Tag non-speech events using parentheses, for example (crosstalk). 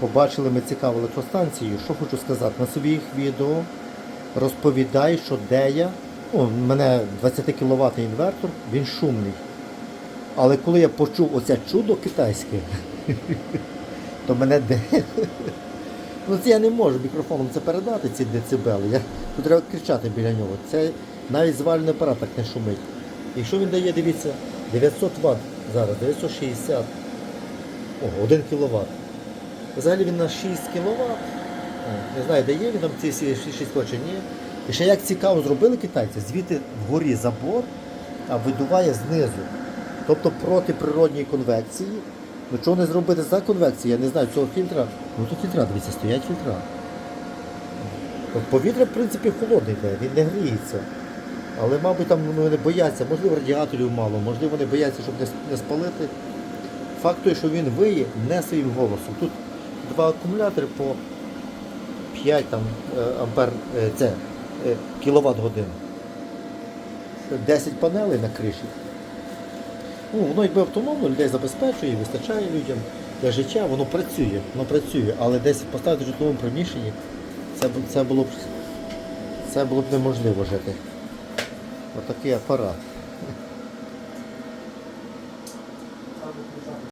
побачили ми цікаву електростанцію. Що хочу сказати, на своїх відео розповідаю, що де я. О, у мене 20 кВт інвертор, він шумний. Але коли я почув оце чудо китайське, (laughs) то мене де. (laughs) Ну це я не можу мікрофоном це передати, ці децибели. Я, тут треба кричати біля нього. Це навіть звальний апарат так не шумить. Якщо він дає, дивіться, 900 Вт зараз, 960, о, 1 кВт. Взагалі він на 6 кВт. Не знаю, дає він там ці 6 кВт чи ні. І ще як цікаво зробили китайці, звідти вгорі забор, а видуває знизу. Тобто проти природньої конвекції. Ну чого не зробити за конвекцію? Я не знаю цього фільтра. Ну то фільтра, дивіться, стоять фільтра. Повітря, в принципі, холодне йде, він не гріється. Але, мабуть, там ну, вони бояться, можливо, радіаторів мало, можливо, вони бояться, щоб не спалити. Факт той, що він виє не своїм голосом. Тут два акумулятори по 5 там, е, ампер, е, це, е, кіловат годин. 10 панелей на криші. Ну, Воно якби автономно, людей забезпечує, вистачає людям для життя, воно працює, воно працює, але десь поставити в житловому приміщенні це це, було б це було б неможливо жити. Отакий апарат.